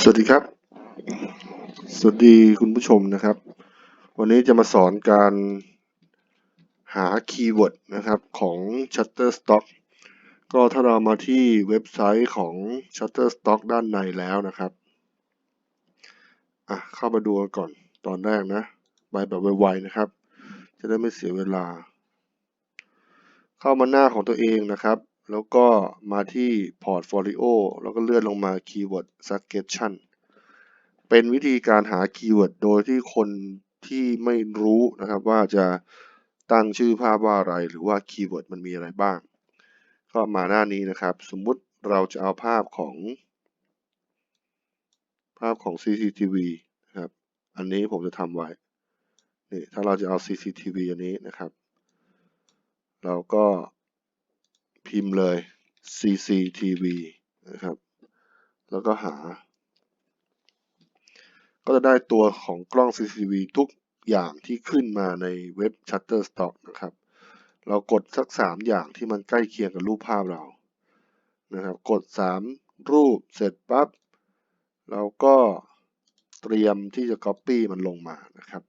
สวัสดีครับ สวัสดีคุณผู้ชมนะครับ วันนี้จะมาสอนการหาคีย์เวิร์ดนะครับของ Shutterstock ก็ถ้าเรามาที่เว็บไซต์ของ Shutterstock ด้านในแล้วนะครับ อะ เข้ามาดูกันก่อนตอนแรกนะไปแบบไวๆนะครับ จะได้ไม่เสียเวลา เข้ามาหน้าของตัวเองนะครับ แล้วก็มาที่ Portfolio แล้วก็เลื่อนลงมา Keyword Suggestion เป็นวิธีการหาคีย์เวิร์ดโดยที่คนที่ไม่รู้นะครับว่าจะตั้งชื่อภาพว่าอะไร หรือว่าคีย์เวิร์ดมันมีอะไรบ้าง ก็มาหน้านี้นะครับ สมมุติเราจะเอาภาพของ ภาพของ CCTV นะครับ อันนี้ผมจะทำไว้นี่ถ้าเราจะเอา CCTV อันนี้นะครับ เราก็ พิมพ์เลย CCTV นะครับ แล้วก็หา ก็จะได้ตัวของกล้อง CCTV ทุกอย่างที่ขึ้นมาในเว็บ Shutterstock นะครับ เรากดสัก 3 อย่างที่มันใกล้เคียงกับรูปภาพเรา นะครับ กด 3 รูปเสร็จปั๊บ เราก็เตรียมที่จะ Copy มันลงมานะครับ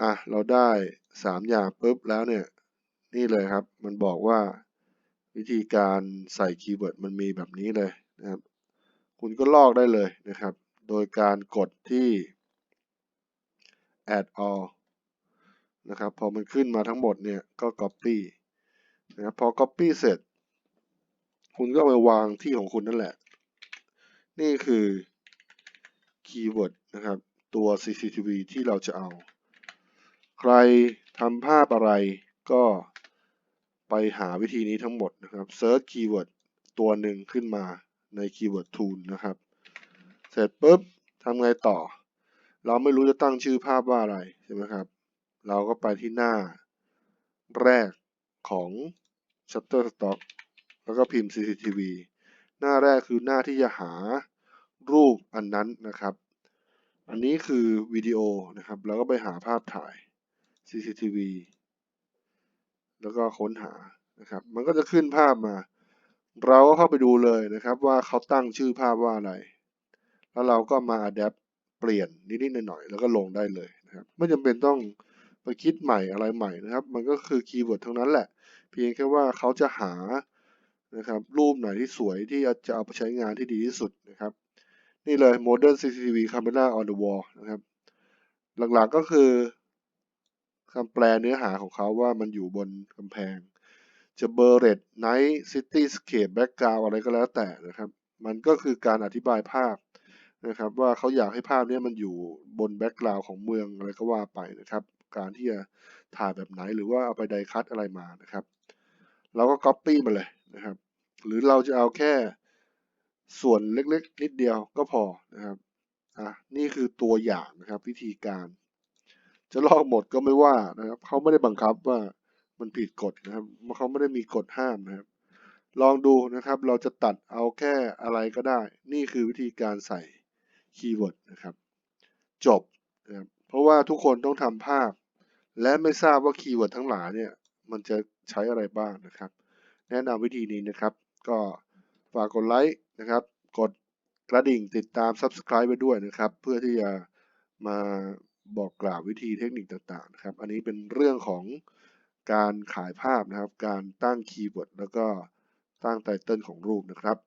อะ เราได้ 3 อย่างปุ๊บแล้วเนี่ย นี่เลยครับ มันบอกว่า วิธีการใส่คีย์เวิร์ดมันมีแบบนี้เลยนะครับ คุณก็ลอกได้เลยนะครับ โดยการกดที่ add all นะครับ พอมันขึ้นมาทั้งหมดเนี่ยก็ copy นะครับพอ copy เสร็จ คุณก็ไปวางที่ของคุณนั่นแหละ นี่คือคีย์เวิร์ดนะครับตัว CCTV ที่เราจะเอา ใครทำภาพอะไรก็ ไปหาวิธีนี้ทั้งหมดนะครับ search keyword ตัวหนึ่งขึ้นมาใน keyword tool นะครับ เสร็จปุ๊บทำไงต่อ เราไม่รู้จะตั้งชื่อภาพว่าอะไรใช่ไหมครับ เราก็ไปที่หน้าแรกของ Shutterstock แล้วก็พิมพ์ CCTV หน้าแรกคือหน้าที่จะหารูปอันนั้นนะครับ อันนี้คือวิดีโอนะครับ แล้วก็ไปหาภาพถ่าย CCTV แล้วก็ค้นหานะครับ มันก็จะขึ้นภาพมา เราก็เข้าไปดูเลยนะครับว่าเขาตั้งชื่อภาพว่าอะไร แล้วเราก็มา adapt เปลี่ยนนิดๆหน่อยๆแล้วก็ลงได้เลยนะครับ ไม่จำเป็นต้องไปคิดใหม่อะไรใหม่นะครับ มันก็คือคีย์เวิร์ดทั้งนั้นแหละ เพียงแค่ว่าเขาจะหานะครับรูปไหนที่สวยที่จะเอาไปใช้งานที่ดีที่สุดนะครับ นี่เลย modern CCTV camera on the wall นะครับ หลักๆก็คือ คำแปลเนื้อหาของเขาว่ามันอยู่บนกำแพง จะเบอร์เรดไนท์ซิตี้สเคปแบ็กกราวอะไรก็แล้วแต่นะครับ มันก็คือการอธิบายภาพนะครับ ว่าเขาอยากให้ภาพนี้มันอยู่บนแบ็กกราวของเมืองอะไรก็ว่าไปนะครับ การที่จะถ่ายแบบไหนหรือว่าเอาไปไดคัตอะไรมานะครับ เราก็ก๊อปปี้มาเลยนะครับ หรือเราจะเอาแค่ส่วนเล็กๆ นิดเดียวก็พอนะครับ อะ นี่คือตัวอย่างนะครับ วิธีการ จะลอกหมดก็ไม่ว่านะครับเขาไม่ได้บังคับว่ามันผิดกฎนะครับเขาไม่ได้มีกฎห้ามนะครับ ลองดูนะครับ เราจะตัดเอาแค่อะไรก็ได้ นี่คือวิธีการใส่คีย์เวิร์ดนะครับ จบนะครับเพราะว่าทุกคนต้องทำภาพ และไม่ทราบว่าคีย์เวิร์ดทั้งหลายเนี่ย มันจะใช้อะไรบ้างนะครับ แนะนำวิธีนี้นะครับ ก็ฝากกดไลค์นะครับ กดกระดิ่งติดตาม Subscribe ไปด้วยนะครับ เพื่อที่จะมา บอกกล่าววิธีเทคนิคต่างๆนะครับ อันนี้เป็นเรื่องของการขายภาพนะครับ การตั้งคีย์เวิร์ดแล้วก็ตั้งไตเติลของรูปนะครับ